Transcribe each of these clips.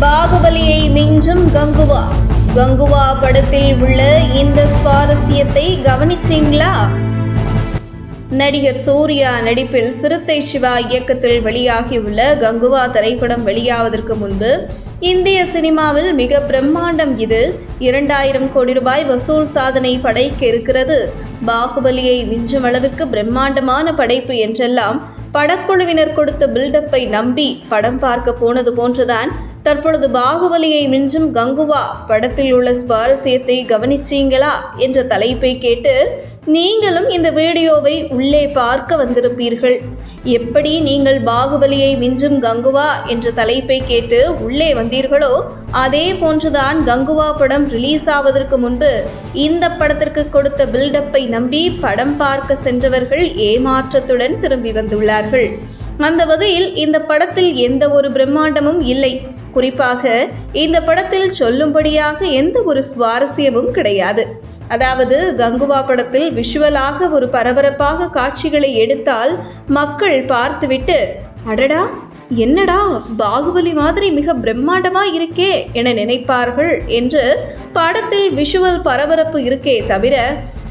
பாகுபலியை மிஞ்சும் கங்குவா. கங்குவா படத்தில் உள்ள இந்த சுவாரஸ்யத்தை கவனிச்சீங்களா? நடிகர் சூர்யா நடிப்பில் சிறுத்தை சிவா இயக்கத்தில் வெளியாகியுள்ள கங்குவா திரைப்படம் வெளியாவதற்கு முன்பு இந்திய சினிமாவில் மிக பிரம்மாண்டம் இது. இரண்டாயிரம் கோடி ரூபாய் வசூல் சாதனை படைக்க இருக்கிறது. பாகுபலியை மிஞ்சும் அளவிற்கு பிரம்மாண்டமான படைப்பு என்றெல்லாம் படக்குழுவினர் கொடுத்த பில்டப்பை நம்பி படம் பார்க்க போனது போன்றுதான் தற்பொழுது பாகுபலியை மிஞ்சும் கங்குவா படத்தில் உள்ள சுவாரஸ்யத்தை கவனிச்சீங்களா? என்ற தலைப்பை கேட்டு நீங்களும் இந்த வீடியோவை உள்ளே பார்க்க வந்திருப்பீர்கள். எப்படி நீங்கள் பாகுபலியை மிஞ்சும் கங்குவா என்ற தலைப்பை கேட்டு உள்ளே வந்தீர்களோ அதே போன்றுதான் கங்குவா படம் ரிலீஸ் ஆவதற்கு முன்பு இந்த படத்திற்கு கொடுத்த பில்டப்பை நம்பி படம் பார்க்க சென்றவர்கள் ஏமாற்றத்துடன் திரும்பி வந்துள்ளார்கள். அந்த வகையில் இந்த படத்தில் எந்த ஒரு பிரம்மாண்டமும் இல்லை. குறிப்பாக இந்த படத்தில் சொல்லும்படியாக எந்த ஒரு சுவாரஸ்யமும் கிடையாது. அதாவது கங்குவா படத்தில் விஷுவலாக ஒரு பரபரப்பாக காட்சிகளை எடுத்தால் மக்கள் பார்த்துவிட்டு அடடா என்னடா பாகுபலி மாதிரி மிக பிரம்மாண்டமா இருக்கே என நினைப்பார்கள் என்று படத்தில் விஷுவல் பரபரப்பு இருக்கே தவிர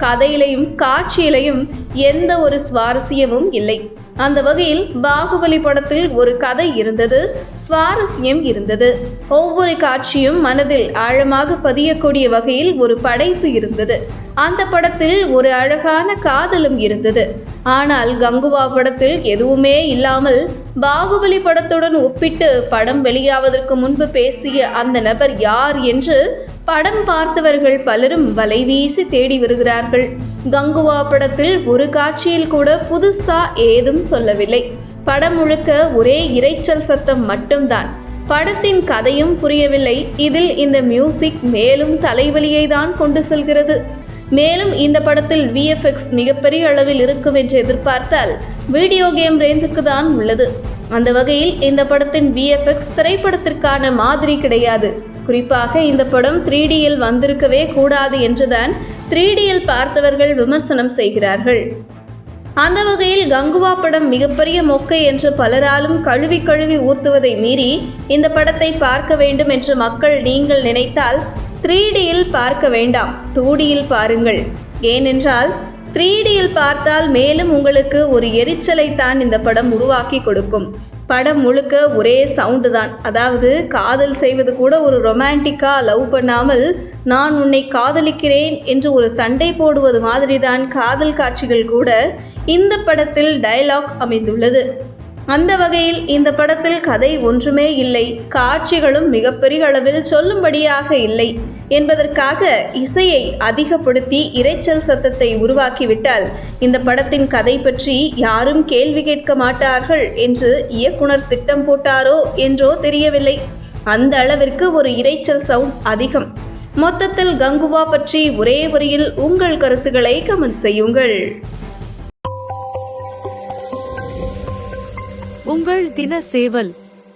கதையிலையும் காட்சியிலையும் எந்த ஒரு சுவாரஸ்யமும் இல்லை. அந்த வகையில் பாகுபலி படத்தில் ஒரு கதை இருந்தது சுவாரஸ்யம் இருந்தது. ஒவ்வொரு காட்சியும் மனதில் ஆழமாக பதியக்கூடிய வகையில் ஒரு படைப்பு இருந்தது. அந்த படத்தில் ஒரு அழகான காதலும் இருந்தது. ஆனால் கங்குவா படத்தில் எதுவுமே இல்லாமல் பாகுபலி படத்துடன் ஒப்பிட்டு படம் வெளியாவதற்கு முன்பு பேசிய அந்த நபர் யார் என்று படம் பார்த்தவர்கள் பலரும் வலைவீசி தேடி வருகிறார்கள். கங்குவா படத்தில் ஒரு காட்சியில் கூட புதுசா ஏதும் சொல்லவில்லை. படம் முழுக்க ஒரே இரைச்சல் சத்தம் மட்டும்தான். படத்தின் கதையும் புரியவில்லை. இதில் இந்த மியூசிக் மேலும் தலைவலியை தான் கொண்டு செல்கிறது. மேலும் இந்த படத்தில் விஎஃப்எக்ஸ் மிகப்பெரிய அளவில் இருக்கும் என்று எதிர்பார்த்தால் வீடியோ கேம் ரேஞ்சுக்கு தான் உள்ளது. அந்த வகையில் இந்த படத்தின் விஎஃப்எக்ஸ் திரைப்படத்திற்கான மாதிரி கிடையாது. குறிப்பாக இந்த படம் த்ரீ டியில் வந்திருக்கவே கூடாது என்றுதான் த்ரீ டியில் பார்த்தவர்கள் விமர்சனம் செய்கிறார்கள். அந்த வகையில் கங்குவா படம் மிகப்பெரிய மொக்கை என்று பலராலும் கழுவி கழுவி ஊர்த்துவதை மீறி இந்த படத்தை பார்க்க வேண்டும் என்று மக்கள் நீங்கள் நினைத்தால் த்ரீ டியில் பார்க்க வேண்டாம் டூ டியில் பாருங்கள். ஏனென்றால் த்ரீ டியில் பார்த்தால் மேலும் உங்களுக்கு ஒரு எரிச்சலை தான் இந்த படம் உருவாக்கி கொடுக்கும். படம் முழுக்க ஒரே சவுண்டு தான். அதாவது காதல் செய்வது கூட ஒரு ரொமான்டிக்காக லவ் பண்ணாமல் நான் உன்னை காதலிக்கிறேன் என்று ஒரு சண்டை போடுவது மாதிரி தான் காதல் காட்சிகள் கூட இந்த படத்தில் டயலாக் அமைந்துள்ளது. அந்த வகையில் இந்த படத்தில் கதை ஒன்றுமே இல்லை. காட்சிகளும் மிகப்பெரிய அளவில் சொல்லும்படியாக இல்லை. என்பதற்காக இசையை அதிகப்படுத்தி இரைச்சல் சத்தத்தை உருவாக்கிவிட்டால் இந்த படத்தின் கதை பற்றி யாரும் கேள்வி கேட்க மாட்டார்கள் என்று இயக்குனர் திட்டம் போட்டாரோ என்றோ தெரியவில்லை. அந்த அளவிற்கு ஒரு இரைச்சல் சவுண்ட் அதிகம். மொத்தத்தில் கங்குவா பற்றி ஒரே வரியில் உங்கள் கருத்துக்களை கமெண்ட் செய்யுங்கள். உங்கள் தின சேவல்